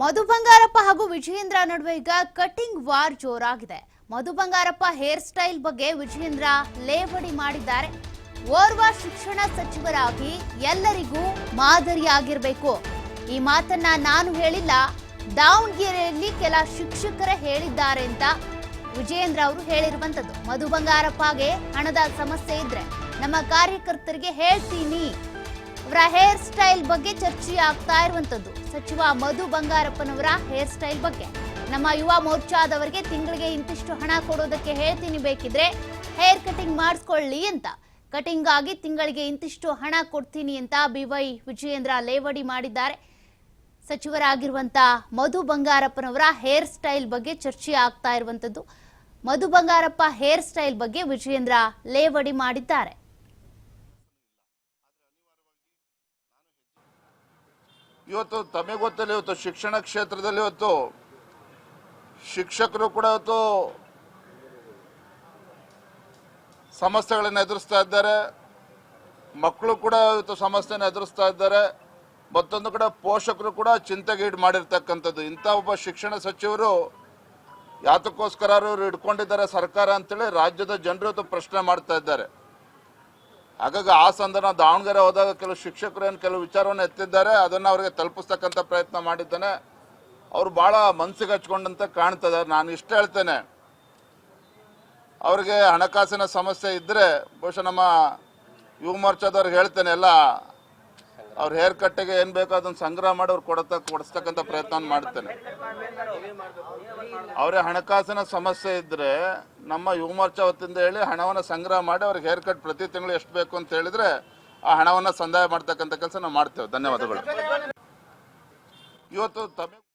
ಮಧು ಬಂಗಾರಪ್ಪ ಹಾಗೂ ವಿಜಯೇಂದ್ರ ನಡುವೆ ಈಗ ಕಟಿಂಗ್ ವಾರ್ ಜೋರಾಗಿದೆ. ಮಧು ಬಂಗಾರಪ್ಪ ಹೇರ್ ಸ್ಟೈಲ್ ಬಗ್ಗೆ ವಿಜಯೇಂದ್ರ ಲೇವಡಿ ಮಾಡಿದ್ದಾರೆ. ಓರ್ವ ಶಿಕ್ಷಣ ಸಚಿವರಾಗಿ ಎಲ್ಲರಿಗೂ ಮಾದರಿಯಾಗಿರಬೇಕು. ಈ ಮಾತನ್ನ ನಾನು ಹೇಳಿಲ್ಲ, ದಾವಣಗೆರೆಯಲ್ಲಿ ಕೆಲ ಶಿಕ್ಷಕರೇ ಹೇಳಿದ್ದಾರೆ ಅಂತ ವಿಜಯೇಂದ್ರ ಅವರು ಹೇಳಿರುವಂತದ್ದು. ಮಧು ಬಂಗಾರಪ್ಪಗೆ ಹಣದ ಸಮಸ್ಯೆ ಇದ್ರೆ ನಮ್ಮ ಕಾರ್ಯಕರ್ತರಿಗೆ ಹೇಳ್ತೀನಿ. ಅವರ ಹೇರ್ ಸ್ಟೈಲ್ ಬಗ್ಗೆ ಚರ್ಚೆ ಆಗ್ತಾ ಇರುವಂತದ್ದು ಸಚಿವ ಮಧು ಬಂಗಾರಪ್ಪನವರ ಹೇರ್ ಸ್ಟೈಲ್ ಬಗ್ಗೆ. ನಮ್ಮ ಯುವ ಮೋರ್ಚಾದವರಿಗೆ ತಿಂಗಳಿಗೆ ಇಂತಿಷ್ಟು ಹಣ ಕೊಡೋದಕ್ಕೆ ಹೇಳ್ತೀನಿ ಬೇಕಿದ್ರೆ ಹೇರ್ ಕಟಿಂಗ್ ಮಾಡಿಸ್ಕೊಳ್ಳಿ ಅಂತ. ಕಟಿಂಗ್ ಆಗಿ ತಿಂಗಳಿಗೆ ಇಂತಿಷ್ಟು ಹಣ ಕೊಡ್ತೀನಿ ಅಂತ ಬಿವೈ ವಿಜಯೇಂದ್ರ ಲೇವಡಿ ಮಾಡಿದ್ದಾರೆ. ಸಚಿವರಾಗಿರುವಂತ ಮಧು ಬಂಗಾರಪ್ಪನವರ ಹೇರ್ ಸ್ಟೈಲ್ ಬಗ್ಗೆ ಚರ್ಚೆ ಆಗ್ತಾ ಇರುವಂತದ್ದು ಮಧು ಬಂಗಾರಪ್ಪ ಹೇರ್ ಸ್ಟೈಲ್ ಬಗ್ಗೆ ವಿಜಯೇಂದ್ರ ಲೇವಡಿ ಮಾಡಿದ್ದಾರೆ. ಇವತ್ತು ತಮಗೆ ಗೊತ್ತಲ್ಲ, ಇವತ್ತು ಶಿಕ್ಷಣ ಕ್ಷೇತ್ರದಲ್ಲಿ ಇವತ್ತು ಶಿಕ್ಷಕರು ಕೂಡ ಇವತ್ತು ಸಮಸ್ಯೆಗಳನ್ನು ಎದುರಿಸ್ತಾ ಇದ್ದಾರೆ. ಮಕ್ಕಳು ಕೂಡ ಇವತ್ತು ಸಮಸ್ಯೆನ ಎದುರಿಸ್ತಾ ಇದ್ದಾರೆ. ಮತ್ತೊಂದು ಕಡೆ ಪೋಷಕರು ಕೂಡ ಚಿಂತೆಗೀಡು ಮಾಡಿರ್ತಕ್ಕಂಥದ್ದು. ಇಂಥ ಒಬ್ಬ ಶಿಕ್ಷಣ ಸಚಿವರು ಯಾತಕ್ಕೋಸ್ಕರ ಅವರು ಇಟ್ಕೊಂಡಿದ್ದಾರೆ ಸರ್ಕಾರ ಅಂತೇಳಿ ರಾಜ್ಯದ ಜನರು ಪ್ರಶ್ನೆ ಮಾಡ್ತಾ ಇದ್ದಾರೆ. ಹಾಗಾಗಿ ಆ ಸಂದರ್ಭ ದಾವಣಗೆರೆ ಹೋದಾಗ ಕೆಲವು ಶಿಕ್ಷಕರು ಏನು ಕೆಲವು ವಿಚಾರವನ್ನು ಎತ್ತಿದ್ದಾರೆ, ಅದನ್ನು ಅವರಿಗೆ ತಲುಪಿಸ್ತಕ್ಕಂಥ ಪ್ರಯತ್ನ ಮಾಡಿದ್ದೇನೆ. ಅವರು ಭಾಳ ಮನಸ್ಸಿಗೆ ಹಚ್ಕೊಂಡಂತೆ ಕಾಣ್ತದೆ. ನಾನು ಇಷ್ಟ ಹೇಳ್ತೇನೆ. ಅವರಿಗೆ ಹಣಕಾಸಿನ ಸಮಸ್ಯೆ ಇದ್ದರೆ ಬಹುಶಃ ನಮ್ಮ ಯುವ ಮೋರ್ಚಾದವ್ರಿಗೆ ಹೇಳ್ತೇನೆ, ಎಲ್ಲ ಅವ್ರ ಹೇರ್ ಕಟ್ಟಿಗೆ ಏನು ಬೇಕೋ ಅದನ್ನ ಸಂಗ್ರಹ ಮಾಡಿ ಅವ್ರು ಕೊಡತ ಕೊಡಿಸ್ತಕ್ಕಂತ ಪ್ರಯತ್ನ ಮಾಡ್ತೇನೆ. ಅವರೇ ಹಣಕಾಸಿನ ಸಮಸ್ಯೆ ಇದ್ದರೆ ನಮ್ಮ ಯುವ ಮೋರ್ಚಾ ವತಿಯಿಂದ ಹೇಳಿ ಹಣವನ್ನು ಸಂಗ್ರಹ ಮಾಡಿ ಅವ್ರಿಗೆ ಹೇರ್ ಕಟ್ ಪ್ರತಿ ತಿಂಗಳು ಎಷ್ಟು ಬೇಕು ಅಂತ ಹೇಳಿದ್ರೆ ಆ ಹಣವನ್ನು ಸಂದಾಯ ಮಾಡ್ತಕ್ಕಂಥ ಕೆಲಸ ನಾವು ಮಾಡ್ತೇವೆ. ಧನ್ಯವಾದಗಳು. ಇವತ್ತು ತಮಗೆ